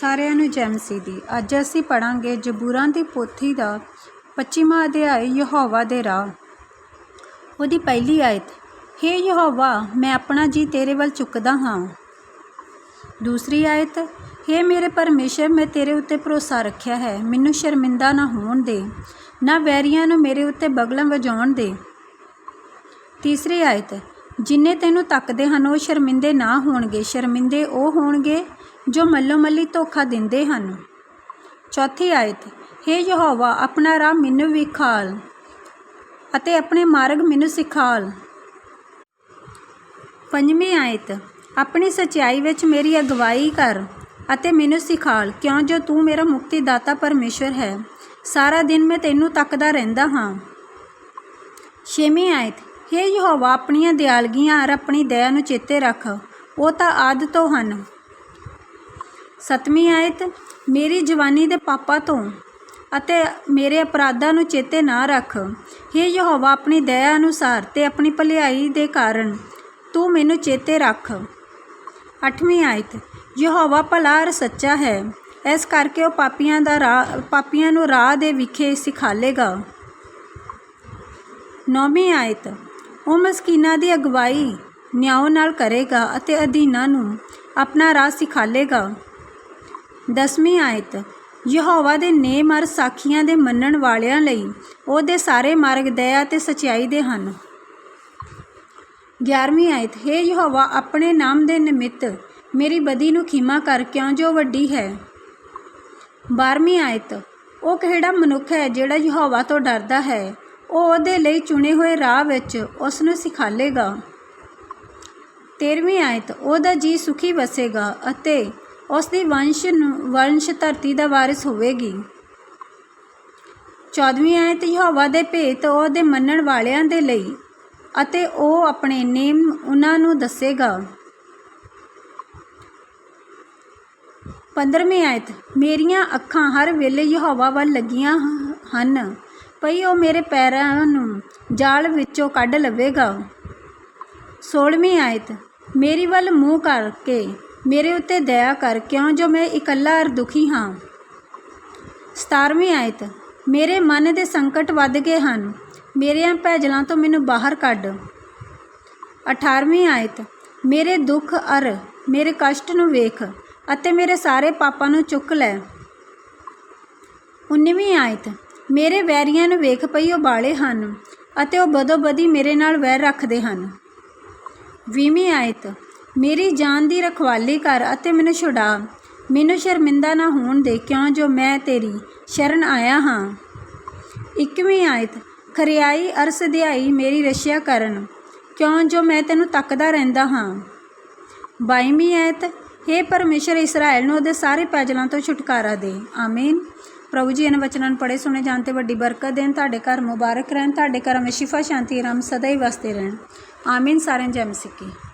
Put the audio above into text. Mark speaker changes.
Speaker 1: ਸਾਰਿਆਂ ਨੂੰ ਜੈ ਮਸੀਹ ਦੀ। ਅੱਜ ਅਸੀਂ ਪੜਾਂਗੇ ਜਬੂਰਾਂ ਦੀ ਪੋਥੀ ਦਾ 25ਵਾਂ ਅਧਿਆਇ ਯਹੋਵਾ ਦੇ ਰਾਹ। ਉਹਦੀ ਪਹਿਲੀ ਆਇਤ, ਹੇ ਯਹੋਵਾ, ਮੈਂ ਆਪਣਾ ਜੀ ਤੇਰੇ ਵੱਲ ਚੁੱਕਦਾ ਹਾਂ। ਦੂਸਰੀ ਆਇਤ, ਹੇ ਮੇਰੇ ਪਰਮੇਸ਼ਰ, ਮੈਂ ਤੇਰੇ ਉੱਤੇ ਭਰੋਸਾ ਰੱਖਿਆ ਹੈ। ਮੈਨੂੰ ਸ਼ਰਮਿੰਦਾ ਨਾ ਹੋਣ ਦੇ, ਨਾ ਵੈਰੀਆਂ ਨੂੰ ਮੇਰੇ ਉੱਤੇ ਬਗਲਾਂ ਵਜਾਉਣ ਦੇ। ਤੀਸਰੀ ਆਇਤ ਜਿੰਨੇ ਤੈਨੂੰ ਤੱਕਦੇ ਹਨ, ਉਹ ਸ਼ਰਮਿੰਦੇ ਨਾ ਹੋਣਗੇ। ਸ਼ਰਮਿੰਦੇ ਉਹ ਹੋਣਗੇ ਜੋ ਮੱਲੋ ਮੱਲੀ ਧੋਖਾ ਦਿੰਦੇ ਹਨ। ਚੌਥੀ ਆਇਤ, ਹੇ ਯਹੋਵਾ, ਆਪਣਾ ਰਾਹ ਮੈਨੂੰ ਵਿਖਾਲ ਅਤੇ ਆਪਣੇ ਮਾਰਗ ਮੈਨੂੰ ਸਿਖਾਲ। ਪੰਜਵੀਂ ਆਇਤ, ਆਪਣੀ ਸਚਾਈ ਵਿੱਚ ਮੇਰੀ ਅਗਵਾਈ ਕਰ ਅਤੇ ਮੈਨੂੰ ਸਿਖਾਲ, ਕਿਉਂ ਜੋ ਤੂੰ ਮੇਰਾ ਮੁਕਤੀ ਦਾਤਾ ਪਰਮੇਸ਼ਰ ਹੈ। ਸਾਰਾ ਦਿਨ ਮੈਂ ਤੈਨੂੰ ਤੱਕਦਾ ਰਹਿੰਦਾ ਹਾਂ। ਛੇਵੀਂ ਆਇਤ ਹੇ ਯਹੋਵਾ, ਆਪਣੀਆਂ ਦਿਆਲਗੀਆਂ ਔਰ ਆਪਣੀ ਦਇਆ ਨੂੰ ਚੇਤੇ ਰੱਖ। ਉਹ ਤਾਂ ਆਦ ਤੋਂ ਹਨ। ਸਤਵੀਂ ਆਇਤ, ਮੇਰੀ ਜਵਾਨੀ ਦੇ ਪਾਪਾਂ ਤੋਂ ਅਤੇ ਮੇਰੇ ਅਪਰਾਧਾਂ ਨੂੰ ਚੇਤੇ ਨਾ ਰੱਖ। ਹੇ ਯਹੋਵਾ, ਆਪਣੀ ਦਇਆ ਅਨੁਸਾਰ ਤੇ ਆਪਣੀ ਭਲਾਈ ਦੇ ਕਾਰਨ ਤੂੰ ਮੈਨੂੰ ਚੇਤੇ ਰੱਖ। ਅੱਠਵੀਂ ਆਇਤ, ਯਹੋਵਾ ਭਲਾ ਔਰ ਸੱਚਾ ਹੈ। ਇਸ ਕਰਕੇ ਉਹ ਪਾਪੀਆਂ ਦਾ ਰਾਹ ਪਾਪੀਆਂ ਨੂੰ ਰਾਹ ਦੇ ਵਿਖੇ ਸਿਖਾਲੇਗਾ। ਨੌਵੀਂ ਆਇਤ ਉਹ ਮਸਕੀਨਾਂ ਦੀ ਅਗਵਾਈ ਨਿਆਂ ਨਾਲ ਕਰੇਗਾ ਅਤੇ ਅਧੀਨਾਂ ਨੂੰ ਆਪਣਾ ਰਾਹ ਸਿਖਾਲੇਗਾ। ਦਸਵੀਂ ਆਇਤ, ਯਹੋਵਾ ਦੇ ਨੇਮ ਅਰ ਸਾਖੀਆਂ ਦੇ ਮੰਨਣ ਵਾਲਿਆਂ ਲਈ ਉਹਦੇ ਸਾਰੇ ਮਾਰਗ ਦਇਆ ਤੇ ਸਚਾਈ ਦੇ ਹਨ। 11ਵੀਂ ਆਇਤ, ਹੈ ਯਹੋਵਾ, ਆਪਣੇ ਨਾਮ ਦੇ ਨਿਮਿਤ ਮੇਰੀ ਬਦੀ ਨੂੰ ਖੀਮਾ ਕਰ ਕਿਉਂ ਜੋ ਵੱਡੀ ਹੈ? 12ਵੀਂ ਆਇਤ, ਉਹ ਕਿਹੜਾ ਮਨੁੱਖ ਹੈ ਜਿਹੜਾ ਯਹੋਵਾ ਤੋਂ ਡਰਦਾ ਹੈ? ਉਹ ਉਹਦੇ ਲਈ ਚੁਣੇ ਹੋਏ ਰਾਹ ਵਿੱਚ ਉਸ ਨੂੰ ਸਿਖਾਲੇਗਾ। 13ਵੀਂ ਆਇਤ, ਉਹਦਾ ਜੀ ਸੁਖੀ ਵਸੇਗਾ ਅਤੇ ਉਸ ਦੀ ਵੰਸ਼ ਨੂੰ, ਵੰਸ਼ ਧਰਤੀ ਦਾ ਵਾਰਿਸ ਹੋਵੇਗੀ। 14ਵੀਂ ਆਇਤ, ਯਹੋਵਾ ਦੇ ਭੇਤ ਉਹਦੇ ਮੰਨਣ ਵਾਲਿਆਂ ਦੇ ਲਈ ਅਤੇ ਉਹ ਆਪਣੇ ਨੇਮ ਉਹਨਾਂ ਨੂੰ ਦੱਸੇਗਾ। 15ਵੀਂ ਆਇਤ, ਮੇਰੀਆਂ ਅੱਖਾਂ ਹਰ ਵੇਲੇ ਯਹੋਵਾ ਵੱਲ ਲੱਗੀਆਂ ਹਨ। ਭਈ ਉਹ ਮੇਰੇ ਪੈਰਾਂ ਨੂੰ, ਜਾਲ ਵਿੱਚੋਂ ਕੱਢ ਲਵੇਗਾ 16ਵੀਂ ਆਇਤ, ਮੇਰੀ ਵੱਲ ਮੂੰਹ ਕਰਕੇ, ਮੇਰੇ ਉੱਤੇ ਦਇਆ ਕਰ, ਕਿਉਂ ਜੋ ਮੈਂ ਇਕੱਲਾ ਅਰ ਦੁਖੀ ਹਾਂ? 17ਵੀਂ ਆਇਤ, ਮੇਰੇ ਮਨ ਦੇ ਸੰਕਟ ਵੱਧ ਗਏ ਹਨ, ਮੇਰੀਆਂ ਭੈਜਲਾਂ ਤੋਂ ਮੈਨੂੰ ਬਾਹਰ ਕੱਢ। 18ਵੀਂ ਆਇਤ, ਮੇਰੇ ਦੁੱਖ ਅਰ, ਮੇਰੇ ਕਸ਼ਟ ਨੂੰ ਵੇਖ, ਅਤੇ ਮੇਰੇ ਸਾਰੇ ਪਾਪਾਂ ਨੂੰ ਚੁੱਕ ਲੈ। 19ਵੀਂ ਆਇਤ ਮੇਰੇ ਵੈਰੀਆਂ ਨੂੰ ਵੇਖ ਪਈ ਉਹ ਬਾਲੇ ਹਨ ਅਤੇ ਉਹ ਬਦੋ ਬਦੀ ਮੇਰੇ ਨਾਲ ਵੈਰ ਰੱਖਦੇ ਹਨ। 20ਵੀਂ ਆਇਤ, ਮੇਰੀ ਜਾਨ ਦੀ ਰਖਵਾਲੀ ਕਰ ਅਤੇ ਮੈਨੂੰ ਛੁਡਾ। ਮੈਨੂੰ ਸ਼ਰਮਿੰਦਾ ਨਾ ਹੋਣ ਦੇ ਕਿਉਂ ਜੋ ਮੈਂ ਤੇਰੀ ਸ਼ਰਨ ਆਇਆ ਹਾਂ। 21ਵੀਂ ਆਇਤ, ਖਰਿਆਈ ਅਰ ਸਧਿਆਈ ਮੇਰੀ ਰਸ਼ਿਆ ਕਰਨ, ਕਿਉਂ ਜੋ ਮੈਂ ਤੈਨੂੰ ਤੱਕਦਾ ਰਹਿੰਦਾ ਹਾਂ। 22ਵੀਂ ਆਇਤ हे ਪਰਮੇਸ਼ਰ ਇਸਰਾਇਲ ਨੂੰ ਉਹਦੇ ਸਾਰੇ ਪੈਜਲਾਂ ਤੋਂ ਛੁਟਕਾਰਾ ਦੇ। ਆਮੀਨ। ਪ੍ਰਭੂ ਜੀ, ਇਹਨਾਂ ਵਚਨਾਂ ਨੂੰ ਪੜ੍ਹੇ, ਸੁਣੇ, ਜਾਣ ਤੇ ਵੱਡੀ ਬਰਕਤ ਦੇਣ। ਤੁਹਾਡੇ ਘਰ ਮੁਬਾਰਕ ਰਹਿਣ, ਤੁਹਾਡੇ ਘਰਾਂ ਵਿੱਚ ਸ਼ਿਫਾ, ਸ਼ਾਂਤੀ, ਆਰਾਮ ਸਦਾ ਹੀ ਵਸਦੇ ਰਹਿਣ। ਆਮੀਨ, ਸਾਰਿਆਂ ਜੈ ਮਸੀਹ। ਕੀ